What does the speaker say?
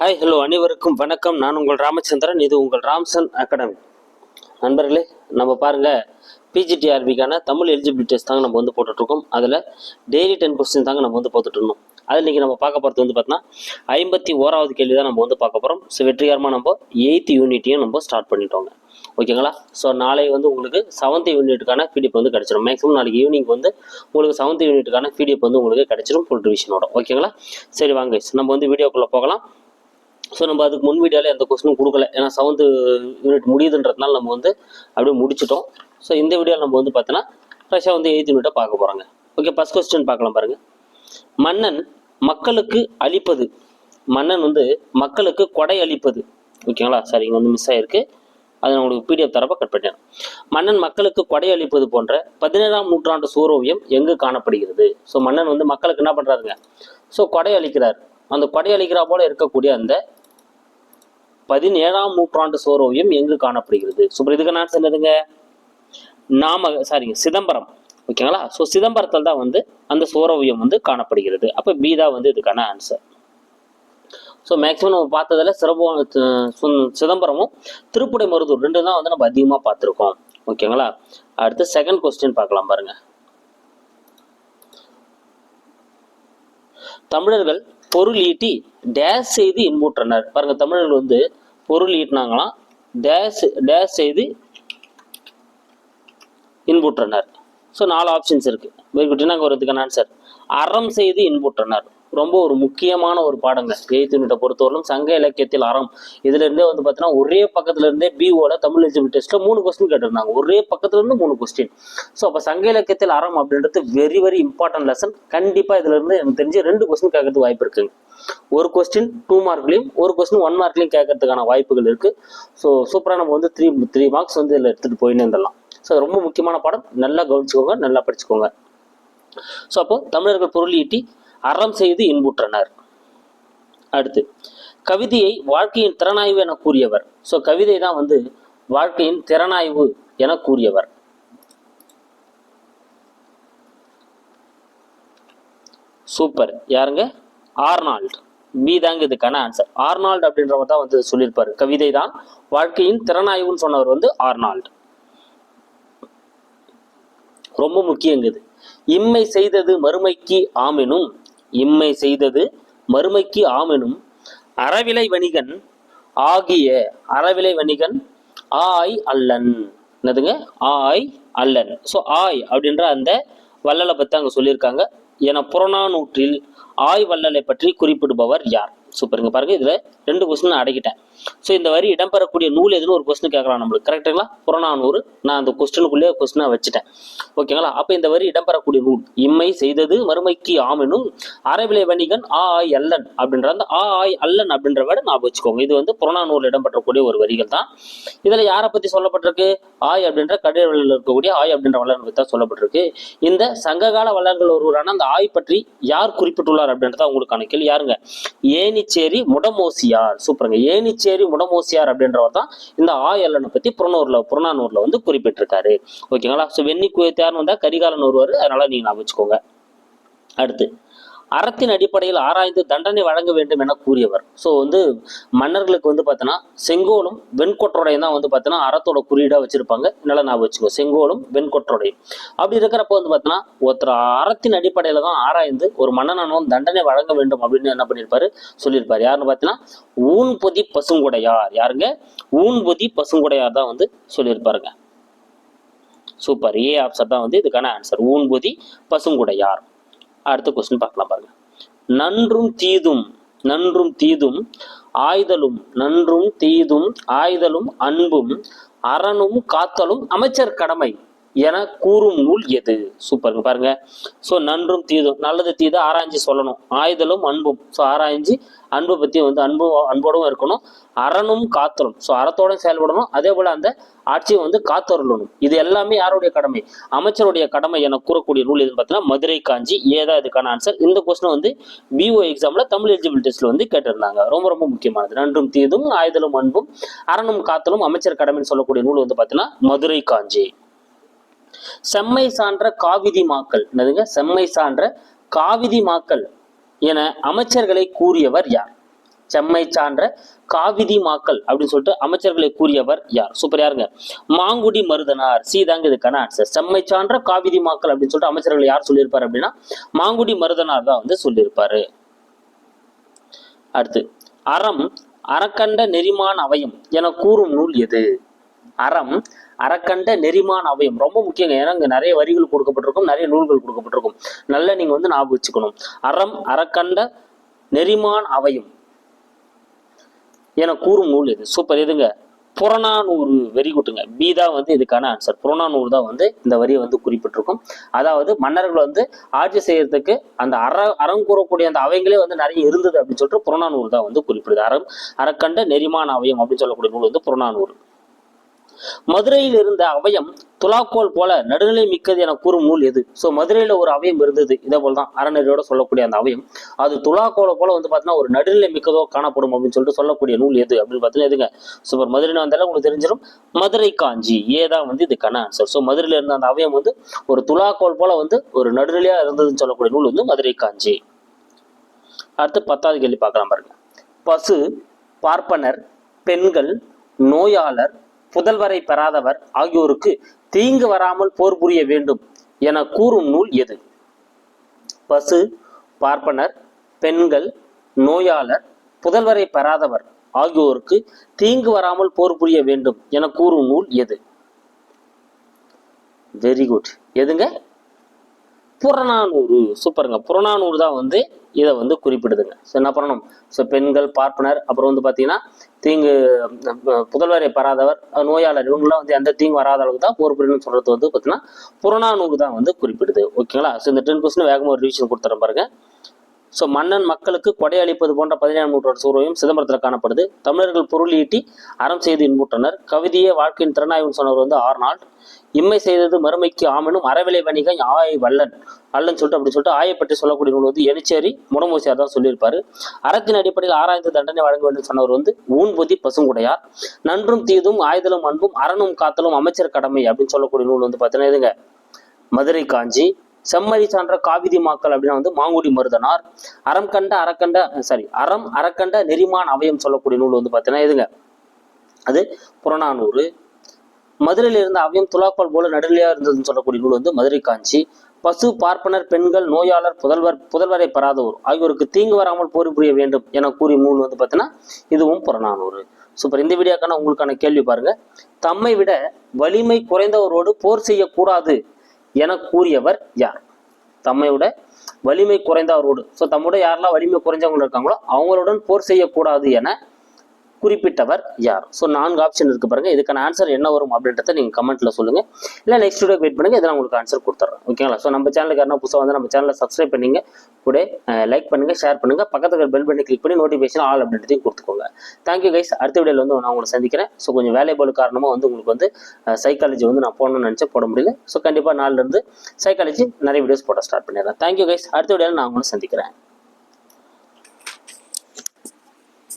Hi hello அனைவருக்கும் வணக்கம். நான் உங்கள் ராமச்சந்திரன் இது உங்கள் ராம்சன் அகாடமி. நண்பர்களே நம்ம பாருங்கள் பிஜிடிஆர்பிக்கான தமிழ் எலிஜிபிலிட்டி டெஸ்ட் தாங்க நம்ம வந்து போட்டுட்ருக்கோம். அதில் டெய்லி டென் கொஸ்டின் தாங்க நம்ம வந்து போட்டுட்ருந்தோம். அதில் இன்றைக்கி நம்ம பார்க்க போகிறது வந்து பார்த்தீங்கன்னா ஐம்பத்தி ஓராவது கேள்வி தான் நம்ம வந்து பார்க்க போகிறோம் ஸோ வெற்றிகரமாக நம்ம எயித்து யூனிட்டையும் நம்ம ஸ்டார்ட் பண்ணிட்டோங்க. ஓகேங்களா? ஸோ நாளை வந்து உங்களுக்கு செவன்த் யூனிட்டுக்கான பிடிஎஃப் வந்து கிடச்சிடும் மேக்ஸிமம் நாளைக்கு ஈவினிங் வந்து உங்களுக்கு செவன்த் யூனிட்டுக்கான பிடிஎஃப் வந்து உங்களுக்கு கிடச்சிரும் ஃபுல் ரிவிஷனோட ஓகேங்களா? சரி வாங்க. நம்ம வந்து வீடியோக்குள்ளே போகலாம். ஸோ நம்ம அதுக்கு முன் வீடியோவில் எந்த கொஸ்டினும் கொடுக்கல. ஏன்னா செவன்த்து யூனிட் முடியுதுன்றதுனால நம்ம வந்து அப்படியே முடிச்சிட்டோம். ஸோ இந்த வீடியோவில் நம்ம வந்து பார்த்தோன்னா ஃப்ரெஷ்ஷாக வந்து எயித் யூனிட்டை பார்க்க போகிறாங்க ஓகே ஃபஸ்ட் கொஸ்டின் பார்க்கலாம் பாருங்கள் மன்னன் மக்களுக்கு அழிப்பது. மன்னன் வந்து மக்களுக்கு கொடை அளிப்பது ஓகேங்களா சாரி இங்கே வந்து மிஸ் ஆகிருக்கு அதை நான் உங்களுக்கு பிடிஎஃப் தரப்ப கட் பண்ணிட்டேன் மன்னன் மக்களுக்கு கொடை அளிப்பது போன்ற பதினேழாம் நூற்றாண்டு சூரோவியம் எங்கு காணப்படுகிறது? ஸோ மன்னன் வந்து மக்களுக்கு என்ன பண்ணுறாருங்க ஸோ கொடை அளிக்கிறார் அந்த கொடை அளிக்கிறா போல இருக்கக்கூடிய அந்த பதினேழாம் நூற்றாண்டு சோரோவியம் எங்கு காணப்படுகிறது? சூப்பர் இதுக்கு நான் சொன்னதுங்க. நாம சாரிங்க சிதம்பரம். ஓகேங்களா? ஸோ சிதம்பரத்தில் தான் வந்து அந்த சோரோவியம் வந்து காணப்படுகிறது. அப்போ பி தான் வந்து இதுக்கான ஆன்சர் ஸோ மேக்ஸிமம் நம்ம பார்த்ததில் சிறப்பு சிதம்பரமும் திருப்புடை மருதூர் ரெண்டு தான் வந்து நம்ம அதிகமாக பார்த்துருக்கோம். ஓகேங்களா? அடுத்து செகண்ட் கொஸ்டின் பார்க்கலாம் பாருங்க. தமிழர்கள் பொருள் ஈட்டி டேஸ் செய்து இன்புற்றனர். பாருங்க தமிழர்கள் வந்து பொருள் ஈட்டினாங்களாம். டேஷ் டேஷ் செய்து இன்புற்றனர் ஸோ நாலு ஆப்ஷன்ஸ் இருக்குது வெரி குட். என்ன வரதுக்கான ஆன்சர் அறம் செய்து இன்புற்றனர் ரொம்ப ஒரு முக்கியமான ஒரு பாடங்க. எய்த் யூனிட்டை பொறுத்தவரையிலும் சங்க இலக்கியத்தில் அறம். இதுல இருந்தே வந்து பார்த்தீங்கன்னா ஒரே பக்கத்துல இருந்தே பிஓல தமிழ் எலிஜிபிள் டெஸ்ட்ல மூணு கொஸ்டின் கேட்டிருந்தாங்க. ஒரே பக்கத்துல இருந்து மூணு கொஸ்டின் ஸோ அப்போ சங்க இலக்கியத்தில் அறம் அப்படின்றது வெரி வெரி இம்பார்ட்டன்ட் லெசன் கண்டிப்பா இதுல இருந்து எனக்கு தெரிஞ்சு ரெண்டு கொஸ்டின் கேட்கறதுக்கு வாய்ப்பு இருக்குங்க. ஒரு கொஸ்டின் டூ மார்க்லையும் ஒரு கொஸ்டின் ஒன் மார்க்லையும் கேட்கறதுக்கான வாய்ப்புகள் இருக்கு. ஸோ சூப்பராக நம்ம வந்து த்ரீ த்ரீ மார்க்ஸ் வந்து இதில் எடுத்துட்டு போயின்னு இருந்தலாம் ஸோ ரொம்ப முக்கியமான பாடம். நல்லா கவனிச்சுக்கோங்க நல்லா படிச்சுக்கோங்க. ஸோ அப்போ தமிழர்கள் பொருள் ஈட்டி அறம் செய்து இன்புற்றனர். அடுத்து கவிதையை வாழ்க்கையின் திறனாய்வு என கூறியவர். ஸோ கவிதை தான் வந்து வாழ்க்கையின் திறனாய்வு என கூறியவர். சூப்பர். யாருங்க? ஆர்னால்ட். பி தாங்க இதுக்கான ஆன்சர் ஆர்னால்ட் அப்படின்றவர் தான் வந்து சொல்லியிருப்பாரு. கவிதை தான் வாழ்க்கையின் திறனாய்வுன்னு சொன்னவர் வந்து ஆர்னால்ட். ரொம்ப முக்கியங்குது இம்மை செய்தது மறுமைக்கு ஆமெனும். இம்மை செய்தது மறுமைக்கு ஆமெனும் அறவிலை வணிகன் ஆகிய அறவிலை வணிகன் ஆய் அல்லன். என்னதுங்க? ஆய் அல்லன். ஸோ ஆய் அப்படின்ற அந்த வள்ளலை பற்றி அங்கே சொல்லியிருக்காங்க. என புறநானூற்றில் ஆய் வள்ளலை பற்றி குறிப்பிடுபவர் யார்? சூப்பருங்க பாருங்க இதில் ரெண்டு கொஸ்டின் நான் அடக்கிட்டேன். ஸோ இந்த வரி இடம்பெறக்கூடிய நூல் எதுன்னு ஒரு கொஸ்டின் கேட்கலாம் நம்மளுக்கு. கரெக்டுங்களா புறநானூறு. நான் அந்த கொஸ்டினுக்குள்ளேயே கொஸ்டினாக வச்சுட்டேன். ஓகேங்களா அப்போ இந்த வரி இடம்பெறக்கூடிய நூல். இம்மை செய்தது மறுமைக்கு ஆமெனும் அறவிலை வணிகன் ஆ ஆய் அல்லன் அப்படின்ற அந்த ஆ ஆய் அல்லன் அப்படின்ற வேட ஞாபகம் வச்சுக்கோங்க. இது வந்து புறநானூரில் இடம்பெறக்கூடிய ஒரு வரிகள் தான். இதில் யாரை பற்றி சொல்லப்பட்டிருக்கு? ஆய் அப்படின்ற கடையில் இருக்கக்கூடிய ஆய் அப்படின்ற வள்ளல் பற்றி தான் சொல்லப்பட்டிருக்கு. இந்த சங்ககால வள்ளல்கள் ஒருவரான அந்த ஆய் பற்றி யார் குறிப்பிட்டுள்ளார் அப்படின்றத உங்களுக்கான கேள்வி. யாருங்க? ஏனிச்சேரி முடமோசியார். சூப்பருங்க. ஏனிச்சேரி முடமோசியார் அப்படின்றவர் தான் இந்த ஆயலனை பத்தி புறநூர்ல புறநானூர்ல வந்து குறிப்பிட்டிருக்காரு. ஓகேங்களா? ஸோ வெண்ணி குயத்தியார்னு வந்தா கரிகாலன் ஒருவர். அதனால நீங்க நான் வச்சுக்கோங்க. அடுத்து. அறத்தின் அடிப்படையில் ஆராய்ந்து தண்டனை வழங்க வேண்டும் என கூறியவர். ஸோ வந்து மன்னர்களுக்கு வந்து பார்த்தோன்னா செங்கோலும் வெண்கொற்றோடையும் தான் வந்து பார்த்தோன்னா அறத்தோட குறியீடாக வச்சிருப்பாங்க. நல்லா நான் வச்சுக்கோ செங்கோலும் வெண்கொற்றோடையும். அப்படி இருக்கிறப்ப வந்து பார்த்தோன்னா ஒருத்தர் அறத்தின் அடிப்படையில் தான் ஆராய்ந்து ஒரு மன்னனும் தண்டனை வழங்க வேண்டும் அப்படின்னு என்ன பண்ணியிருப்பாரு சொல்லியிருப்பார். யாருன்னு பார்த்தீங்கன்னா ஊன்பொதி பசுங்குடையார். யாருங்க? ஊன்பொதி பசுங்குடையார் தான் வந்து சொல்லியிருப்பாருங்க. சூப்பர் ஏ ஆப்ஷன் தான் வந்து இதுக்கான ஆன்சர் ஊன்பொதி பசுங்குடையார். அடுத்த கொஸ்டின் பார்க்கலாம் பாருங்க. நன்றும் தீதும் நன்றும் தீதும் ஆய்தலும் நன்றும் தீதும் ஆய்தலும் அன்பும் அறனும் காத்தலும் அமைச்சர் கடமை. என கூறும் நூல் எது? சூப்பருங்க பாருங்க. ஸோ நன்றும் தீதும் நல்லது தீது ஆராய்ஞ்சு சொல்லணும். ஆயுதலும் அன்பும். ஸோ ஆராய்ஞ்சு அன்பை பற்றி வந்து அன்பு அன்போடும் இருக்கணும். அறனும் காத்தலும். ஸோ அறத்தோட செயல்படணும். அதே போல் அந்த ஆட்சியை வந்து காத்தருளணும். இது எல்லாமே யாருடைய கடமை? அமைச்சருடைய கடமை என கூறக்கூடிய நூல் எதுன்னு பார்த்தீங்கன்னா மதுரை காஞ்சி. ஏதா இதுக்கான ஆன்சர் இந்த கொஸ்டின் வந்து பிஓ எக்ஸாமில் தமிழ் எலிஜிபிள் டெஸ்ட்டில் வந்து கேட்டிருந்தாங்க. ரொம்ப ரொம்ப முக்கியமானது. நன்றும் தீதும் ஆயுதலும் அன்பும் அறனும் காத்தலும் அமைச்சர் கடமைன்னு சொல்லக்கூடிய நூல் வந்து பார்த்தீங்கன்னா மதுரை காஞ்சி. செம்மை சான்ற காவிதி மாக்கள். என்னதுங்க? செம்மை சான்ற காவிதி மாக்கள் என அமைச்சர்களை கூறியவர் யார்? செம்மை சான்ற காவிதி மாக்கள் அப்படின்னு சொல்லிட்டு அமைச்சர்களை கூறியவர் யார்? சூப்பர் யாருங்க? மாங்குடி மருதனார். சி தாங்க இதுக்கான ஆன்சர் செம்மை சான்ற காவிதி மாக்கள் அப்படின்னு சொல்லிட்டு அமைச்சர்கள் யார் சொல்லியிருப்பாரு அப்படின்னா மாங்குடி மருதனார் தான் வந்து சொல்லியிருப்பாரு. அடுத்து அறம் அறக்கண்ட நெறிமான் அவயம் என கூறும் நூல் எது? அறம் அறக்கண்ட நெறிமான் அவயம். ரொம்ப முக்கியங்க. ஏன்னா இங்கே நிறைய வரிகள் கொடுக்கப்பட்டிருக்கும் நிறைய நூல்கள் கொடுக்கப்பட்டிருக்கும். நல்லா நீங்க வந்து ஞாபகம் வச்சுக்கணும். அறம் அறக்கண்ட நெறிமான் அவயம். என கூறும் நூல் இது. சூப்பர் எதுங்க? புறநானூறு வெரி குட்டுங்க. பி தான் வந்து இதுக்கான ஆன்சர் புறநானூறு தான் வந்து இந்த வரியை வந்து குறிப்பிட்டிருக்கும். அதாவது மன்னர்கள் வந்து ஆட்சி செய்யறதுக்கு அந்த அற அறம் கூறக்கூடிய அந்த அவைங்களே வந்து நிறைய இருந்தது அப்படின்னு சொல்லிட்டு புறநானூறு தான் வந்து குறிப்பிடுது. அறம் அறக்கண்ட நெறிமான அவயம் அப்படின்னு சொல்லக்கூடிய நூல் வந்து புறநானூறு. மதுரையில் இருந்த அவயம் துலாக்கோல் போல நடுநிலை மிக்கது என கூறும் நூல் எது? ஸோ மதுரையில ஒரு அவயம் இருந்தது. இதே போல தான் அறநெறியோட சொல்லக்கூடிய அந்த அவயம். அது துலாக்கோலை போல வந்து பார்த்தீங்கன்னா ஒரு நடுநிலை மிக்கதோ காணப்படும் அப்படின்னு சொல்லிட்டு சொல்லக்கூடிய நூல் எது அப்படின்னு பார்த்தீங்கன்னா எதுங்க? சூப்பர் மதுரையில் வந்தாலும் உங்களுக்கு தெரிஞ்சிடும் மதுரை காஞ்சி ஏதான் வந்து இதுக்கான ஆன்சர் ஸோ மதுரையில் இருந்த அந்த அவயம் வந்து ஒரு துலாக்கோல் போல வந்து ஒரு நடுநிலையா இருந்ததுன்னு சொல்லக்கூடிய நூல் வந்து மதுரை காஞ்சி. அடுத்து பத்தாவது கேள்வி பார்க்கலாம் பாருங்க. பசு பார்ப்பனர் பெண்கள் நோயாளர் புதல்வரை பெறாதவர் ஆகியோருக்கு தீங்கு வராமல் போர் புரிய வேண்டும் என கூறும் நூல் எது? பசு பார்ப்பனர் பெண்கள் நோயாளர் புதல்வரை பெறாதவர் ஆகியோருக்கு தீங்கு வராமல் போர் புரிய வேண்டும் என கூறும் நூல் எது? வெரி குட் எதுங்க? புறநானூறு. சூப்பருங்க புறநானூறு தான் வந்து இதை வந்து குறிப்பிடுதுங்க. ஸோ என்ன பண்ணணும்? ஸோ பெண்கள் பார்ப்பனர் அப்புறம் வந்து பார்த்தீங்கன்னா தீங்கு புதல்வரை பெறாதவர் நோயாளர் இவங்களாம் வந்து எந்த தீங்கு வராத அளவுக்கு தான் போர் புரியணும்னு சொல்கிறது வந்து பார்த்தீங்கன்னா புறநானூறு தான் வந்து குறிப்பிடுது. ஓகேங்களா ஸோ இந்த டென் கொஸ்டின் வேகமாக ஒரு ரிவிஷன் கொடுத்துறேன் பாருங்க. ஸோ மன்னன் மக்களுக்கு கொடை அளிப்பது போன்ற பதினேழாம் நூற்றாண்டு சூழ்வையும் சிதம்பரத்தில் காணப்படுது. தமிழர்கள் பொருள் ஈட்டி அறம் செய்து இன்புற்றனர். கவிதையே வாழ்க்கையின் திறனாய்வுன்னு சொன்னவர் வந்து ஆர்னால் இம்மை செய்தது மறுமைக்கு ஆமனும் அறவிலை வணிகன் ஆய் வல்லன். அல்லன்னு சொல்லிட்டு அப்படின்னு சொல்லிட்டு ஆயை பற்றி சொல்லக்கூடிய நூல் வந்து எனிச்சேரி முடமூசியார் தான் சொல்லியிருப்பாரு. அறத்தின் அடிப்படையில் ஆராய்ந்து தண்டனை வழங்க வேண்டும் சொன்னவர் வந்து ஊன்பொதி பசுங்குடையார். நன்றும் தீதும் ஆயுதலும் அன்பும் அறனும் காத்தலும் அமைச்சர் கடமை அப்படின்னு சொல்லக்கூடிய நூல் வந்து பார்த்தீங்கன்னா இதுங்க. மதுரை காஞ்சி செம்மறி சான்ற காவிதி மாக்கள் அப்படின்னா வந்து மாங்குடி மருதனார். அறம் கண்ட அறக்கண்ட சாரி அறம் அறக்கண்ட நெறிமான் அவயம் சொல்லக்கூடிய நூல் வந்து பார்த்தீங்கன்னா எதுங்க? அது புறநானூறு. மதுரையில் இருந்த அவயம் துலாக்கோல் போல நடுநிலையாக இருந்ததுன்னு சொல்லக்கூடிய நூல் வந்து மதுரை காஞ்சி. பசு பார்ப்பனர் பெண்கள் நோயாளர் புதல்வர் புதல்வரை பெறாதோர் ஆகியோருக்கு தீங்கு வராமல் போர் புரிய வேண்டும் என கூறிய நூல் வந்து பார்த்தீங்கன்னா இதுவும் புறநானூறு. சூப்பர். இந்த வீடியோக்கான உங்களுக்கான கேள்வி பாருங்க. தம்மை விட வலிமை குறைந்தவரோடு போர் செய்யக்கூடாது. என கூறியவர் யார்? தம்மை விட வலிமை குறைந்தவரோடு ஸோ தம்மோட யாரெல்லாம் வலிமை குறைஞ்சவங்க இருக்காங்களோ அவங்களுடன் போர் செய்யக்கூடாது என குறிப்பிட்டவர் யார்? ஸோ நான்கு ஆப்ஷன் இருக்கு பாருங்க. இதுக்கான ஆன்சர் என்ன வரும் அப்படின்றத நீங்கள் கமெண்ட்ல சொல்லுங்க. இல்லை நெக்ஸ்ட் வீடியோ வெயிட் பண்ணுங்க. இதெல்லாம் உங்களுக்கு ஆன்சர் கொடுத்துட்றேன் ஓகேங்களா ஸோ நம்ம சேனலுக்கு யாரா புதுசாக வந்து நம்ம சேனலை சப்ஸ்கிரைப் பண்ணிங்க. கூட லைக் பண்ணுங்க ஷேர் பண்ணுங்க. பக்கத்துக்கு பெல் பண்ணி கிளிக் பண்ணி நோட்டிஃபிகேஷன் ஆல் அப்படின்றதையும் கொடுத்துக்கோங்க. தேங்க்யூ கைஸ் அடுத்த வீடியோவில் வந்து நான் உங்களை சந்திக்கிறேன். ஸோ கொஞ்சம் வேலைபோல் காரணமாக வந்து உங்களுக்கு வந்து சைக்காலஜி வந்து நான் போடணும்னு நினச்சா போட முடியல. ஸோ கண்டிப்பாக நாளிலிருந்து சைக்காலஜி நிறைய வீடியோஸ் போட ஸ்டார்ட் பண்ணிடுறேன். தேங்க்யூ கைஸ் அடுத்த வீடியோவில் நான் உங்களை சந்திக்கிறேன்.